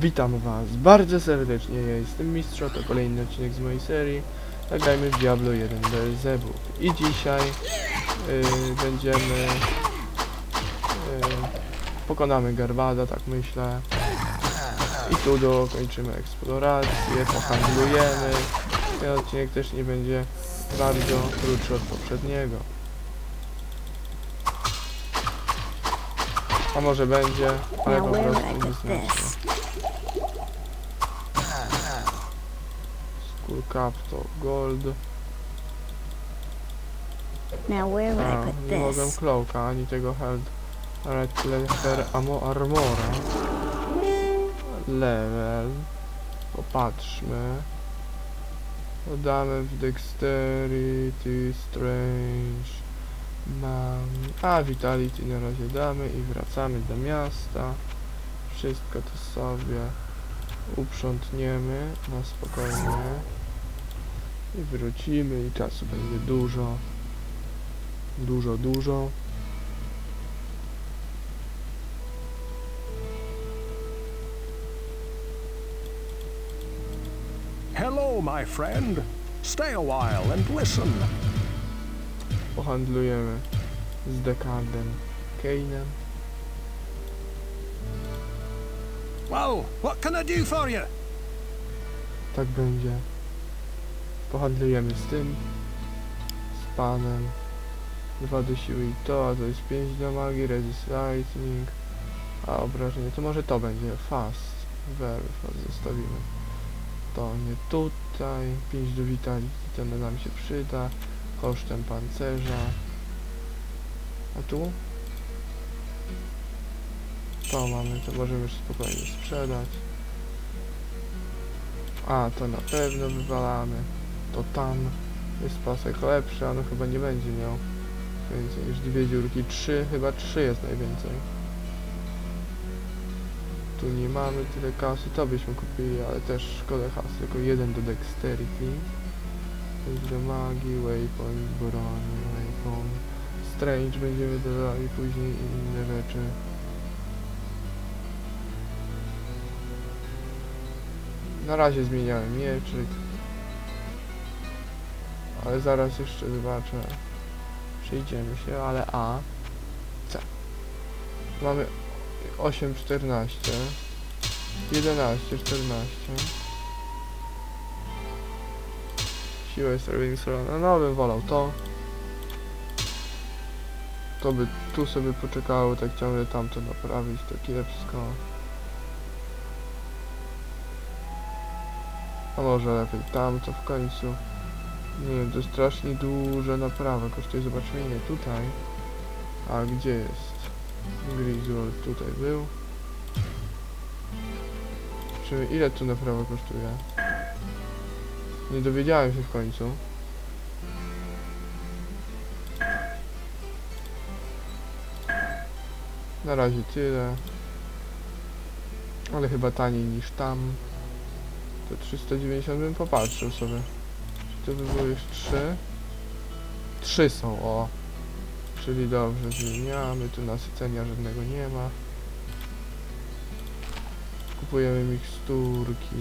Witam was bardzo serdecznie, ja jestem Mistrzo, to kolejny odcinek z mojej serii. Zagrajmy w Diablo 1 Beelzebub I dzisiaj y, będziemy y, Pokonamy Garwada, tak myślę. I tu dokończymy eksplorację, pohandlujemy. Ten odcinek też nie będzie bardzo krótszy od poprzedniego A może będzie, ale po prostu nieznacznie this? Skull Cap to gold. Now where would I put nie mogę this? cloaka, ani tego held. Red letter amo armora. Level. Popatrzmy. Dodamy w dexterity, strange. Mam... A, vitality na razie damy i wracamy do miasta. Wszystko to sobie uprzątniemy na spokojnie. I wrócimy i czasu będzie dużo. Dużo, dużo. Hello, my friend. Stay a while and listen. Pohandlujemy z Dekardem Kane'em. Well, what can I do for you? Tak będzie. Pohandlujemy z tym. Z panem. Dwa do siły i to, a to jest 5 do magii, resist lightning. A obrażenie, to może to będzie. Fast. Very fast zostawimy. To nie tutaj. 5 do vitality, to nam się przyda. Kosztem pancerza. A tu? To mamy, to możemy już spokojnie sprzedać. A, to na pewno wywalamy. To tam jest pasek lepszy, a no chyba nie będzie miał więcej niż dwie dziurki. Trzy, chyba trzy jest najwięcej. Tu nie mamy tyle kasy, to byśmy kupili, ale też szkoda kasy, tylko jeden do dexterity. Pięć do magii, waypoint, broni, waypoint. Strange będziemy dodali później i inne rzeczy. Na razie zmieniałem mieczyk. Ale zaraz jeszcze zobaczę. Przejdziemy się, ale A. C. Mamy 8, 14. 11, 14. Siłę Sterling Solana. No bym wolał to. To by tu sobie poczekało, tak ciągle tamto naprawić, to kiepsko. A może lepiej tamto w końcu. Nie wiem, to strasznie duża naprawa kosztuje. Zobaczmy ile tutaj. A gdzie jest? Griswold tutaj był. Czy ile tu naprawa kosztuje? Nie dowiedziałem się w końcu. Na razie tyle. Ale chyba taniej niż tam. To 390 bym popatrzył sobie. To by było już 3? 3 są, o. Czyli dobrze, zmieniamy. Tu nasycenia żadnego nie ma. Kupujemy miksturki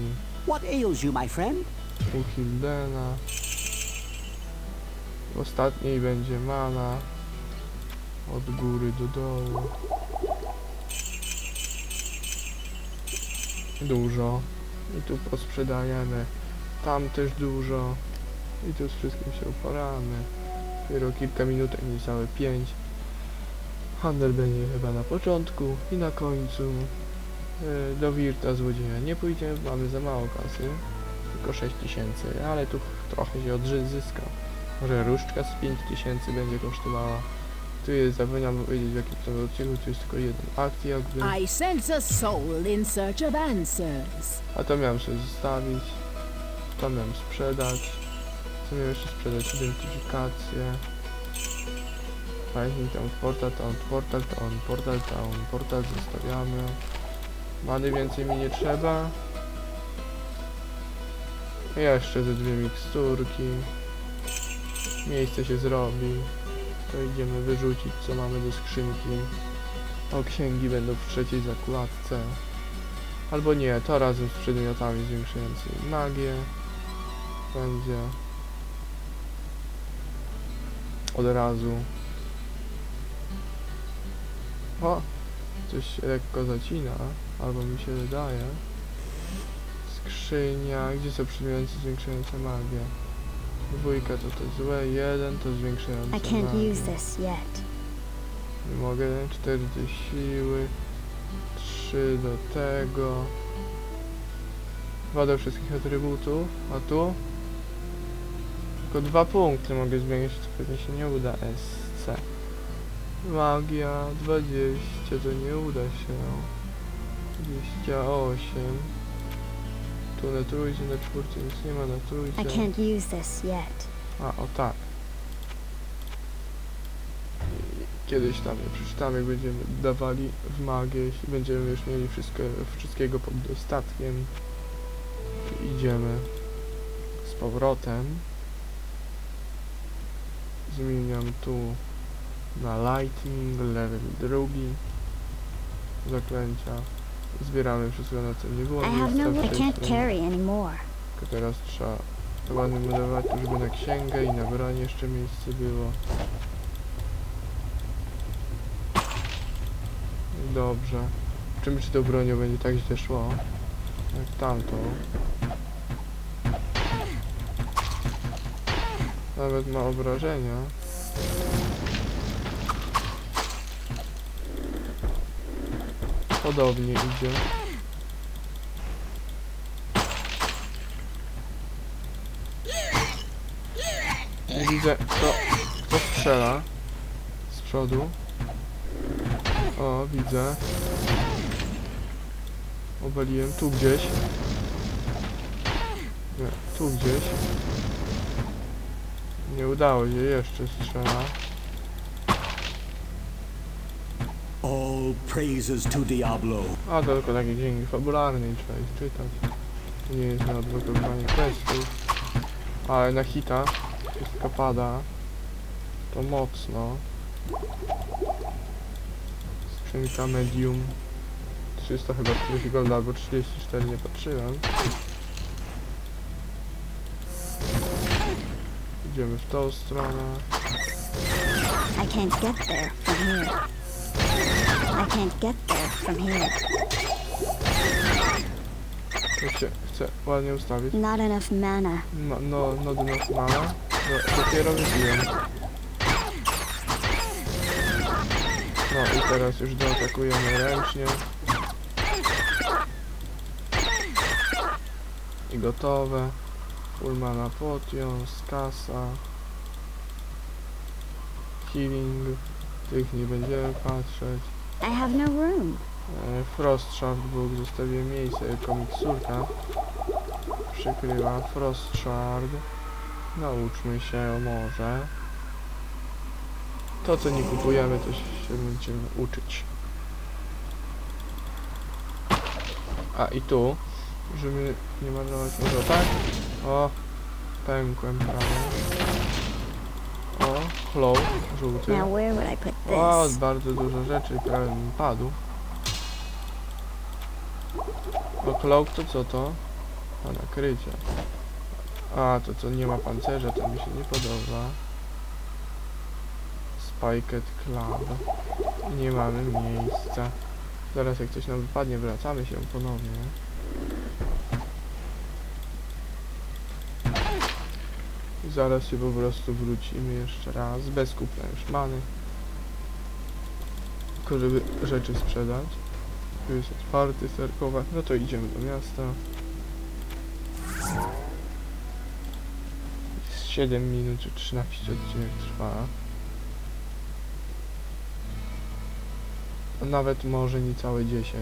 What ails you, my friend? U Hildena. W ostatniej będzie mana. Od góry do dołu. Dużo. I tu posprzedajemy. Tam też dużo. I tu z wszystkim się uporamy. Dopiero kilka minut, niecałe pięć. Handel będzie chyba na początku i na końcu. E, Do Wirta złodzieja nie pójdziemy, mamy za mało kasy. Tylko 6 tysięcy, ale tu trochę się odzyska. Może różdżka z 5 tysięcy będzie kosztowała. Tu jest, zapomniałem powiedzieć w jakim to odcinku, tu jest tylko jeden akt jakby. I sense a soul in search of answers. A to miałem sobie zostawić. To miałem sprzedać. Co miałem jeszcze sprzedać? Identyfikację. Finding town, portal town, portal town, portal town, portal zostawiamy. Many więcej mi nie trzeba. Jeszcze ze dwie miksturki. Miejsce się zrobi. To idziemy wyrzucić co mamy do skrzynki. O, księgi będą w trzeciej zakładce. Albo nie, to razem z przedmiotami zwiększającymi magię. Będzie. Od razu. O! Coś lekko zacina, albo mi się wydaje. Skrzynia, gdzie są przedmioty zwiększające magię? Dwójka to to złe, jeden to zwiększające I can't magię. use this yet. Nie mogę, 4 do siły, 3 do tego. 2 do wszystkich atrybutów, a tu? Tylko dwa punkty mogę zmienić, to pewnie się nie uda. SC. Magia 20, to nie uda się. 28. Tu na trójce, na czwórce nic nie ma, na I trójce. can't use this yet. A, o tak. I Kiedyś tam je przeczytamy, jak będziemy dawali w magię, jeśli będziemy już mieli wszystko, wszystkiego pod dostatkiem. Idziemy z powrotem. Zmieniam tu na lightning, level drugi. Zaklęcia. Zbieramy wszystko na co nie było. I have no. I can't carry anymore. tylko teraz trzeba budować, żeby na księgę i na broń jeszcze miejsce było. Dobrze. Czym czy tą bronią będzie tak źle szło? Jak tamto. Nawet ma obrażenia. Podobnie idzie. Nie widzę, kto, kto strzela z przodu. O, widzę. Obaliłem tu gdzieś. Nie, tu gdzieś. Nie udało się, jeszcze strzela. All praises to Diablo. A to tylko takie dzięki fabularne i trzeba ich czytać. Nie jest na odblokowanie questów. Ale na hita wszystko pada. To mocno. Skrzynka medium. 300 chyba 40 golda albo 34 nie patrzyłem. Idziemy w tą stronę. I can't get there from here. I can't get there from here. Się chce ładnie ustawić. Not enough mana. No, no, no enough mana. Do, dopiero wypiłem. No i teraz już dootakujemy ręcznie. I gotowe. Full mana potion, skasa. Healing. Tych nie będziemy patrzeć. I have no room. E, Frostshaft Book zostawiłem miejsce jako miksurka. Przykrywa Frost Shard nauczmy się może. To co nie kupujemy to się będziemy uczyć. A i tu żeby nie marnować może tak? O pękłem prawie o flow żółty Now where would I put o, this? bardzo dużo rzeczy prawie mi padł. O, cloak to co to? A, nakrycie. A, to co nie ma pancerza, to mi się nie podoba. Spiked Club. Nie mamy miejsca. Zaraz jak coś nam wypadnie, wracamy się ponownie. Zaraz się po prostu wrócimy jeszcze raz, bez kupna już many. Tylko żeby rzeczy sprzedać. Tu jest otwarty, serkowa. No to idziemy do miasta. Jest 7 minut czy 13 odcinek trwa. A Nawet może niecałe 10.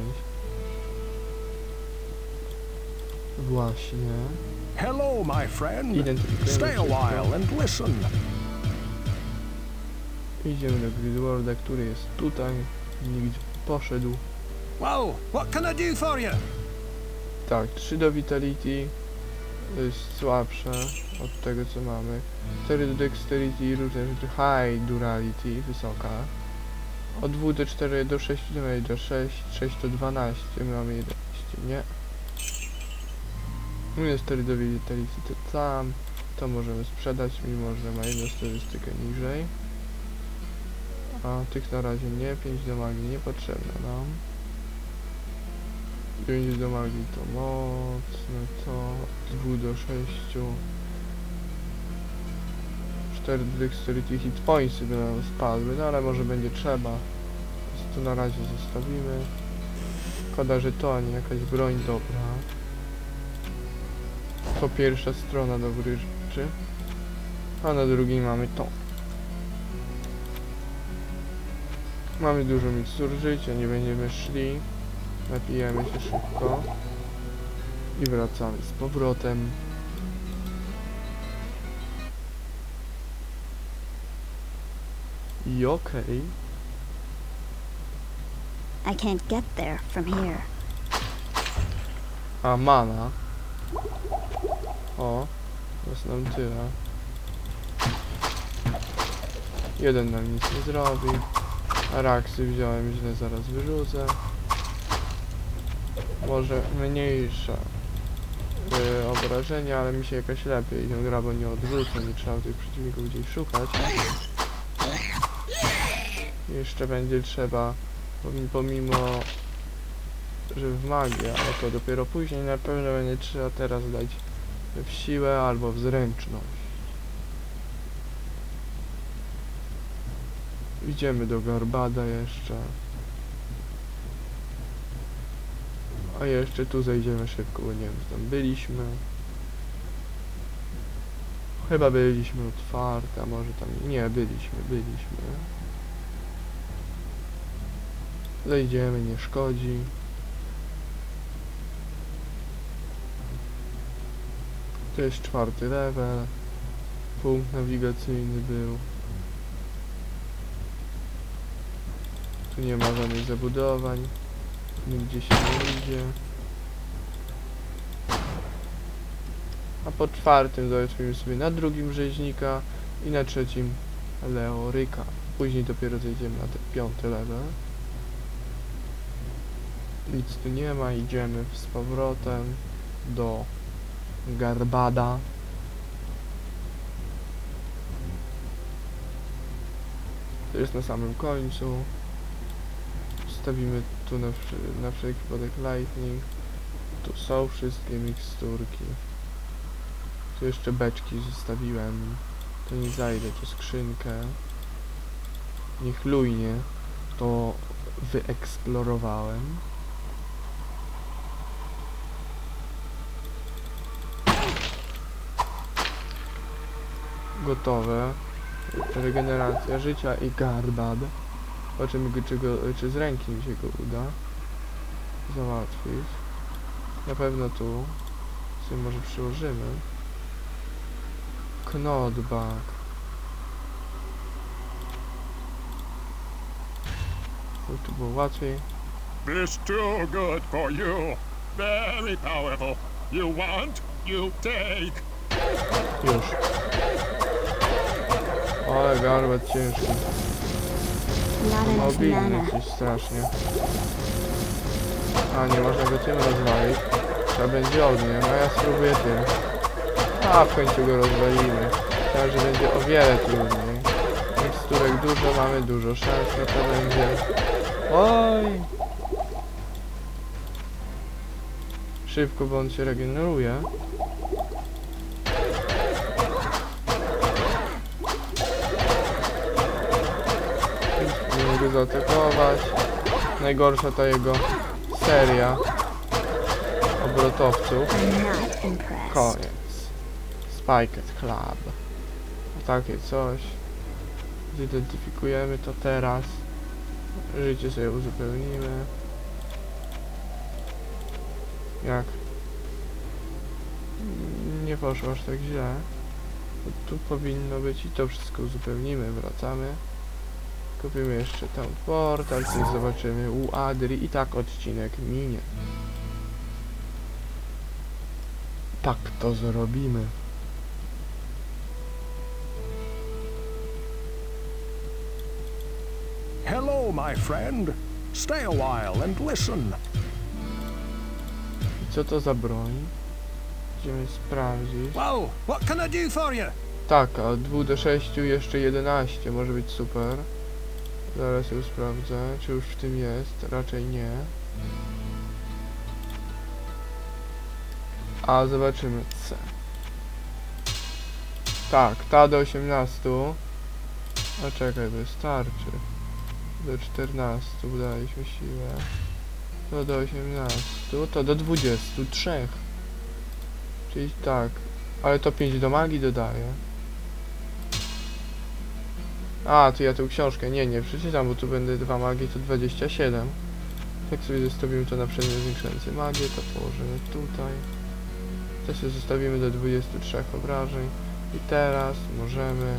Właśnie. Hello, my friend. Stay a while and listen. Idziemy do Gridworlda, który jest tutaj. Nigdzie nie poszedł. Well, what can I do for you? Tak, 3 do Vitality to jest słabsze od tego co mamy. 4 do Dexterity również High Durality, wysoka. Od 2 do 4 do 6 do 6, 6 do 12 mamy 11. nie. Minus 4 do Vitality to tam. To możemy sprzedać, mimo że ma jedną statystykę niżej. A tych na razie nie, 5 do magii niepotrzebne nam. 5 do magii to mocne, to 2 do 6. 4 dexterity hit pointsy by nam spadły, no ale może będzie trzeba. Więc to na razie zostawimy. Szkoda, że to, a nie jakaś broń dobra. To pierwsza strona dobrej rzeczy. A na drugiej mamy to. Mamy dużo mikstur życia, nie będziemy szli. Napijemy się szybko. I wracamy z powrotem. I okej. I can't get there from here. A mana. O, jest nam tyle. Jeden nam nic nie zrobi. Araksy wziąłem, źle zaraz wyrzucę. Może mniejsze yy, obrażenia, ale mi się jakoś lepiej idą gra, bo nie odwrócę, nie trzeba tych przeciwników gdzieś szukać. Jeszcze będzie trzeba, pomi- pomimo że w magię, ale to dopiero później na pewno będzie trzeba teraz dać w siłę albo w zręczność. Idziemy do Garbada jeszcze. A jeszcze tu zejdziemy szybko, bo nie wiem, tam byliśmy. Chyba byliśmy otwarte, a może tam... Nie, byliśmy, byliśmy. Zejdziemy, nie szkodzi. To jest czwarty level. Punkt nawigacyjny był. Tu nie ma żadnych zabudowań. Nigdzie się nie idzie. A po czwartym zobaczymy sobie na drugim rzeźnika i na trzecim Leoryka. Później dopiero zejdziemy na ten piąty level. Nic tu nie ma, idziemy z powrotem do Garbada. To jest na samym końcu. Stawimy tu na, na wszelki wypadek lightning. Tu są wszystkie miksturki. Tu jeszcze beczki zostawiłem. To nie zajdę, tu skrzynkę. Niechlujnie to wyeksplorowałem. Gotowe. Regeneracja życia i garbad. Zobaczymy, go- czy, go, czy z ręki mi się go uda załatwić. Na pewno tu sobie może przyłożymy. Knodbag. Żeby tu było łatwiej. This too good for you. Very powerful. You want, you take. Już. Ale garbad ciężki. Mobilny mana. coś strasznie. A, nie można go tym rozwalić. Trzeba będzie ogniem, a ja spróbuję tym. A, w końcu go rozwalimy. Myślałem, że będzie o wiele trudniej. Miksturek dużo, mamy dużo szans na to będzie. Oj! Szybko, bo on się regeneruje. Go zaatakować. Najgorsza ta jego seria obrotowców. Koniec. Spiked Club. Takie coś. Zidentyfikujemy to teraz. Życie sobie uzupełnimy. Jak? Nie poszło aż tak źle. Tu powinno być i to wszystko uzupełnimy. Wracamy. Kupimy jeszcze tam portal, coś zobaczymy u Adri i tak odcinek minie. Tak to zrobimy. Hello, my friend. Stay a while and listen. co to za broń? Idziemy sprawdzić. Whoa, what can I do for you? Tak, a od 2 do 6 jeszcze 11, może być super. Zaraz ją sprawdzę, czy już w tym jest, raczej nie. A zobaczymy C. Tak, ta do 18. A czekaj, wystarczy. Do 14 udaliśmy siłę. To do 18, to do 23. Czyli tak, ale to 5 do magii dodaje. A, to ja tę książkę, nie, nie przeczytam, bo tu będę dwa magii, to 27. Tak sobie zostawimy to na przedmiot zwiększający magię, to położymy tutaj. To sobie zostawimy do 23 obrażeń. I teraz możemy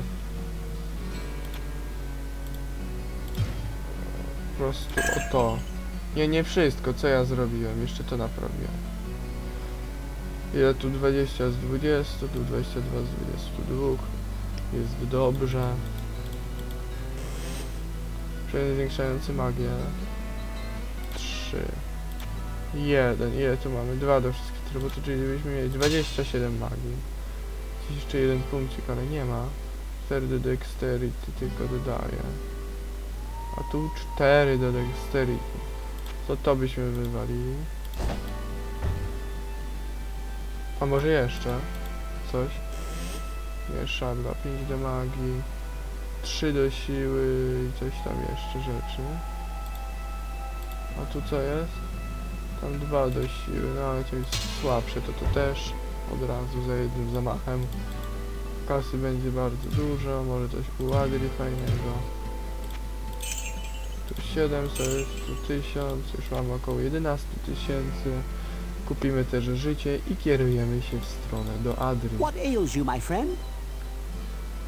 po prostu o to. Nie, nie wszystko, co ja zrobiłem, jeszcze to naprawiłem. Ile tu 20 z 20, tu 22 z 22. Jest dobrze. Przedmiot zwiększający magię. 3. 1. Ile tu mamy? 2 do wszystkich atrybutów, czyli byśmy mieli 27 magii. Jeszcze jeden punkcik, ale nie ma. 4 do dexterity tylko dodaje. A tu 4 do dexterity. To to byśmy wywalili. A może jeszcze? Coś? Nie, szabla, 5 do magii. 3 do siły i coś tam jeszcze rzeczy. A tu co jest? Tam 2 do siły, no ale to jest słabsze, to to też od razu za jednym zamachem. Kasy będzie bardzo dużo, może coś ułagry fajnego. Tu 700, tu 1000, już mamy około 11 tysięcy. Kupimy też życie i kierujemy się w stronę do Adry. What ails you, my friend?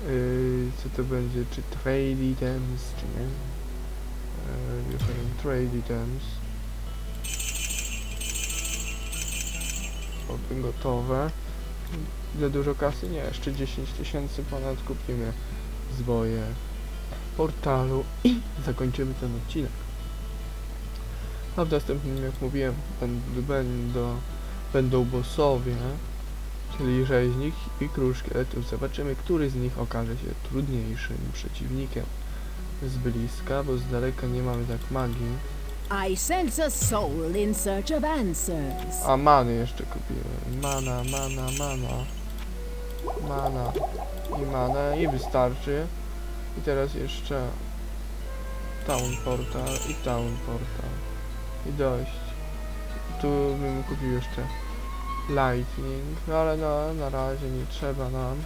Yy, co to będzie, czy trade items, czy nie? Yy, different trade items. Oby gotowe. Za dużo kasy? Nie, jeszcze 10 tysięcy ponad kupimy zwoje portalu i zakończymy ten odcinek. A w następnym, jak mówiłem, będą, będą bossowie, czyli rzeźnik i król szkieletów. Zobaczymy, który z nich okaże się trudniejszym przeciwnikiem. Z bliska, bo z daleka nie mamy tak magii. I sense a soul in search of answers. A many jeszcze kupiłem. Mana, mana, mana. Mana i mana i wystarczy. I teraz jeszcze Town Portal i Town Portal. I dość. Tu bym kupił jeszcze Lightning, no ale no na razie nie trzeba nam.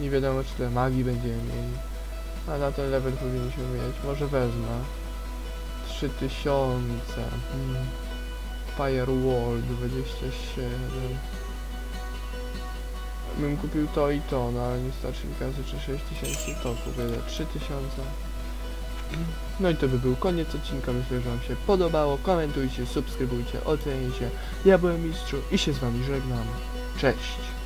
Nie wiadomo czy te magii będziemy mieli. A na ten level powinniśmy mieć. Może wezmę. 3000. Hmm. Firewall 27. Bym kupił to i to, no ale nie starczy mi kasy, czy 6000 to kupię za 3000. No i to by był koniec odcinka, myślę, że wam się podobało. Komentujcie, subskrybujcie, ocenijcie. Ja byłem Mistrzu i się z wami żegnam. Cześć!